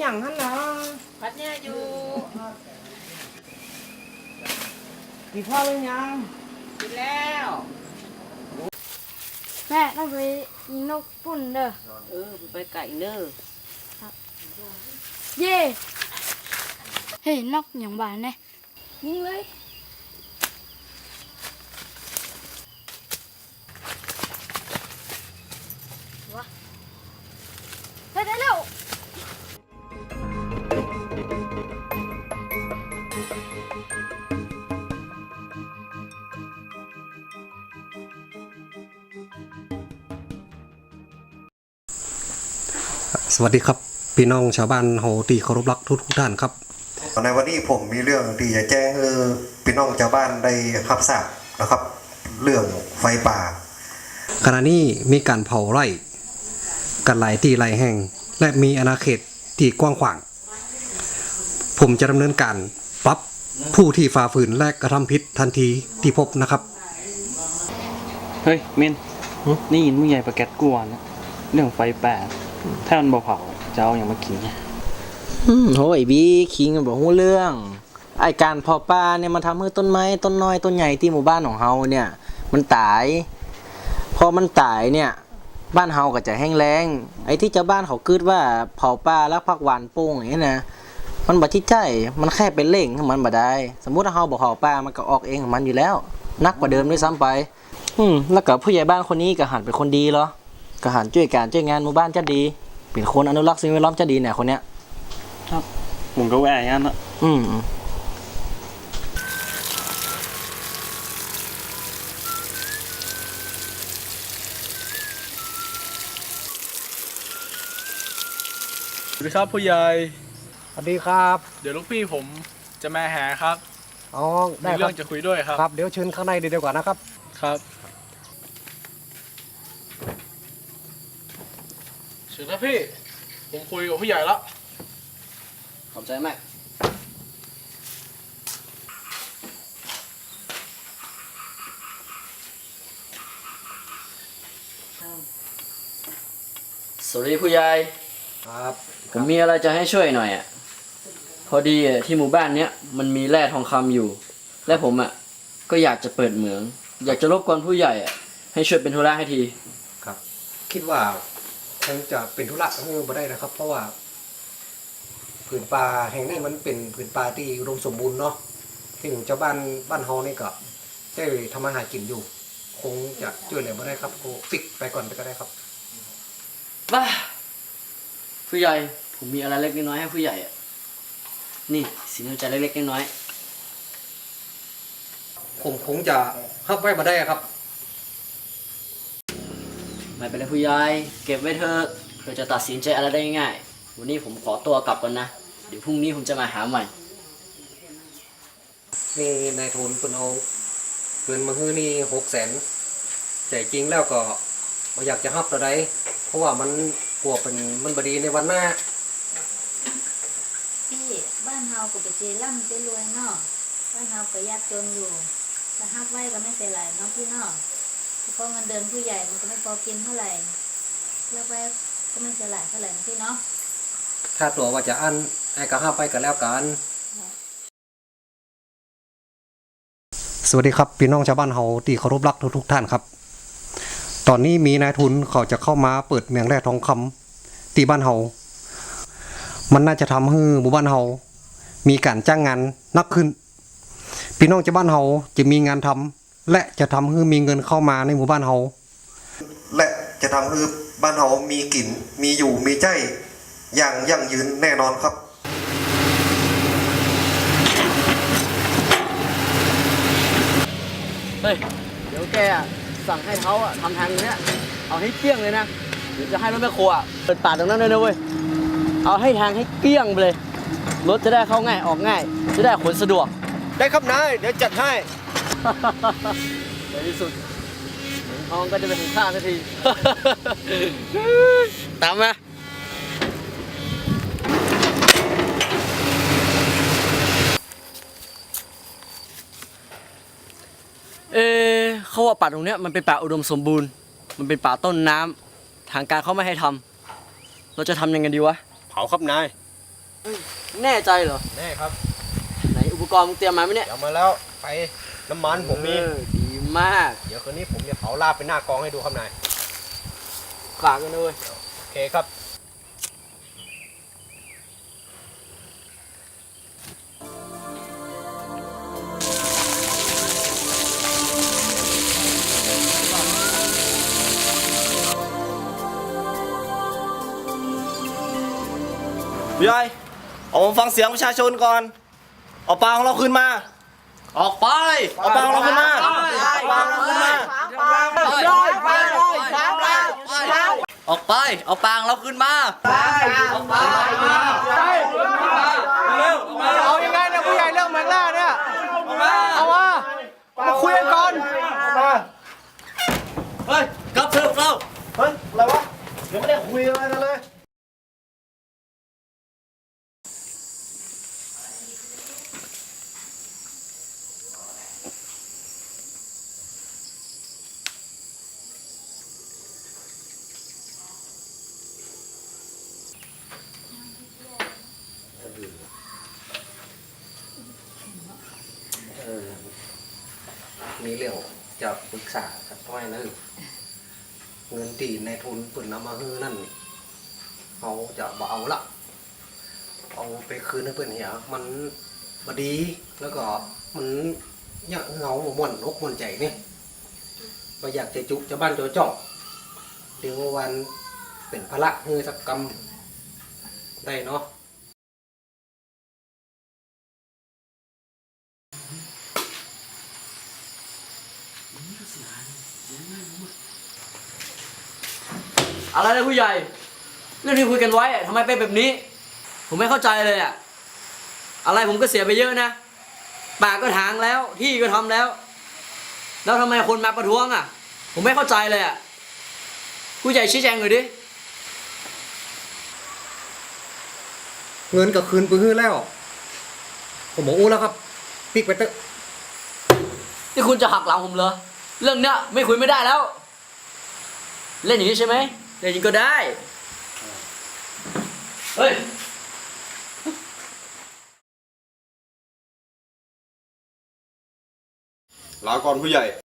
อย่างหันเนาะพัดเนี่ยอยู่กินข้าวหรือยังกินแล้วแม่ต้องไปยิงนกปุ่นเด้อเออไปไก่เนอเย่เฮ้ยนกอย่างบานเนี่ยยิงเลย สวัสดีครับ พี่น้องชาวบ้านโฮตีเคารพรักทุกทุกๆท่านครับ ในวันนี้ผมมีเรื่องที่จะแจ้งให้พี่น้องชาวบ้านได้รับทราบนะครับ เรื่องไฟป่าขณะนี้มีการเผาไร่กันหลายที่หลายแห่ง และมีอาณาเขตที่กว้างขวาง ผมจะดำเนินการปรับ ผู้ที่ฝ่าฝืนและกระทำผิดทันทีที่พบนะครับ เฮ้ยเมนนี่ยินมึงใหญ่ประแกดกวนนะเรื่องไฟแปดถ้ามันบ่เผาจะเอาอย่างมากินเนี่ยอืมโหไอ้บีคิงบอกหูเรื่องไอการเพอปลาเนี่ยมันทำให้ต้นไม้ต้นน้อยต้นใหญ่ที่หมู่บ้านของเฮาเนี่ย มันตาย พอมันตายเนี่ย บ้านเฮาก็จะแห้งแล้งไอ้ที่ชาวบ้านเขาคิดว่าเผาปลาแล้วพักหวานโป้งอย่างนี้ยนะ มันบ่ที่ใจ มันแค่เป็นเล่งของมันบ่ได้ สมมุติถ้าเฮาบ่เผาปลามันก็ออกเองของมันอยู่แล้วนักกว่าเดิมด้วยซ้ำไป อืมแล้วก็ผู้ใหญ่บ้านคนนี้ก็หันเป็นคนดีเหรอก็หันช่วยการช่วยงานหมู่บ้านจะดี เป็นคนอนุรักษ์สิ่งแวดล้อมจะดีเนี่ยคนเนี้ยผมก็แหวกอย่างนั้นอะอืมสวัสดีครับผู้ใหญ่ สวัสดีครับ เดี๋ยวลูกพี่ผมจะมาหาครับอ๋อมีได้คเรื่รัอบ งจะคุยด้วยครับ ครับ เดี๋ยวเชิญข้างในดีกว่านะครับ ครับเชิญครับพี่ ผมคุยกับผู้ใหญ่แล้วขอบใจมาก สวัสดีผู้ใหญ่ ครับ ผมมีอะไรจะให้ช่วยหน่อยอะ พอดีอะที่หมู่บ้านเนี้ยมันมีแร่ทองคำอยู่ และผมอะก็อยากจะเปิดเหมือง อยากจะรบกวนผู้ใหญ่อะให้ช่วยเป็นธุระให้ที ครับ คิดว่าคงจะเป็นธุระเออบ่ได้นะครับ เพราะว่าผืนป่าแห่งนี้มันเป็นผืนป่าที่อุดมสมบูรณ์เนาะซึ่งเจ้าบ้านบ้านเฮานี่ก็ได้ทำมาหากินอยู่ คงจะช่วยเหลือบ่ได้ครับก็ฟิกไปก่อนไปก็ได้ครับบ้าผู้ใหญ่ผมมีอะไรเล็กน้อยให้ผู้ใหญ่อะ นี่สินน้ำใจเล็กๆน้อยผมคงจะเข้าไปบ่ได้ครับๆไม่เป็นไรผู้ใหญ่เก็บไว้เถอะเพื่อจะตัดสินใจอะไรได้ง่ายๆวันนี้ผมขอตัวกลับก่อนนะ เดี๋ยวพรุ่งนี้ผมจะมาหาใหม่นี่นายทุนเพิ่นเอาเงินมาฮื้อนี่หกแสนแต่จริงแล้วก็บ่อยากจะฮับตัวใดเพราะว่ามันกลัวเป็นมันบดีในวันหน้าพี่บ้านเฮาก็ไปเจร่ำเจรวยเนาะบ้านเฮาก็ยากจนอยู่ถ้าฮักไว้ก็ไม่เสียหลายเนาะพี่เนาะเพราะเงินเดือนผู้ใหญ่มันก็ไม่พอกินเท่าไหร่แล้วไว้ก็ไม่เสียหลายเท่าไหร่นะพี่เนาะถ้าตัวว่าจะอันไอ้ก็ห้าไปกันแล้วกันสวัสดีครับพี่น้องชาวบ้านเฮาที่เคารพรักทุกทุกๆท่านครับ ตอนนี้มีนายทุนเขาจะเข้ามาเปิดเมืองแร่ทองคำที่บ้านเฮามันน่าจะทำให้หมู่บ้านเฮา มีการจ้างงานนักขึ้น พี่น้องชาวบ้านเฮาจะมีงานทำและจะทำให้มีเงินเข้ามาในหมู่บ้านเฮาและจะทำให้บ้านเฮามีกลิ่นมีอยู่มีใจอย่างยั่งยืนแน่นอนครับเฮ้ยเดี๋ยวแกอะสั่งให้เขาอะทำทางเนี้ยเอาให้เกลี้ยงเลยนะเดี๋ยวจะให้รถแม่ครัวอะเปิดป่าตรงนั้นเลยนะเว้ยเอาให้ทางให้เกลี้ยงไปเลย รถจะได้เข้าง่ายออกง่าย จะได้ขนสะดวก ได้ครับนาย เดี๋ยวจัดให้ ในที่สุดเหมือนทองก็จะเป็นของข้าสักที ตามมาเอะเขาว่าป่าตรงเนี้ยมันเป็นป่าอุดมสมบูรณ์ มันเป็นป่าต้นน้ำทางการเขาไม่ให้ทำ เราจะทำยังไงดีวะ เผาครับนาย แน่ใจเหรอ แน่ครับไหนอุปกรณ์มึงเตรียมมาไหมเนี่ยเดี๋ยวมาแล้วไปน้ำมันผมมี เออดีมาก เดี๋ยวคืนนี้ผมจะเผาลาบเป็นหน้ากองให้ดูครับนาย ฝากกันด้วยโอเคครับ พี่ใหญ่ออ กมาฟังเสียงประชาชนก่อน เอาปลาของเราคืนมา ออกไป เอาปลาของเราคืนมาเอาปลาของเราคืนมา ออกไป เอาปางเราขึ้นมา เอายังไงเนี่ยผู้ใหญ่เรื่องแมงล่าเนี่ย เอามามาคุยกันก่อน เฮ้ยกลับเถอะเรา เฮ้ย อะไรวะยังไม่ได้คุยอะไรกันเลย มีเรื่องจะปรึก ษากับพ่อยนะเงินตีในทุนปิ่นเอามาฮือนั่นเขาจะบ่เอาละเอาไปคืนให้เพื่อนเหียมันบดีแล้วก็มันอยาเหงาม่วนอกม่วนใจนี่บ่อยากจะจุจะบ้านจะจ่องเดี๋ยววันเป็นพละฮือสักกรรมได้เนาะ อะไรนะผู้ใหญ่ เรื่องที่คุยกันไว้อะทำไมเป็นแบบนี้ ผมไม่เข้าใจเลยอะอะไรผมก็เสียไปเยอะนะปากก็ถางแล้ว ที่ก็ทำแล้ว แล้วทำไมคนมาประท้วงอะผมไม่เข้าใจเลยอะผู้ใหญ่ชี้แจงหน่อยดิ เงินก็คืนไปฮื้อแล้ว ผมบอกอู้แล้วครับปิกไปเตอะนี่คุณจะหักหลังผมเหรอ เรื่องเนี้ยไม่คุยไม่ได้แล้ว เล่นอย่างนี้ใช่ไหมเล่นอย่างนี้ก็ได้ เฮ้ยลาก่อนผู้ใหญ่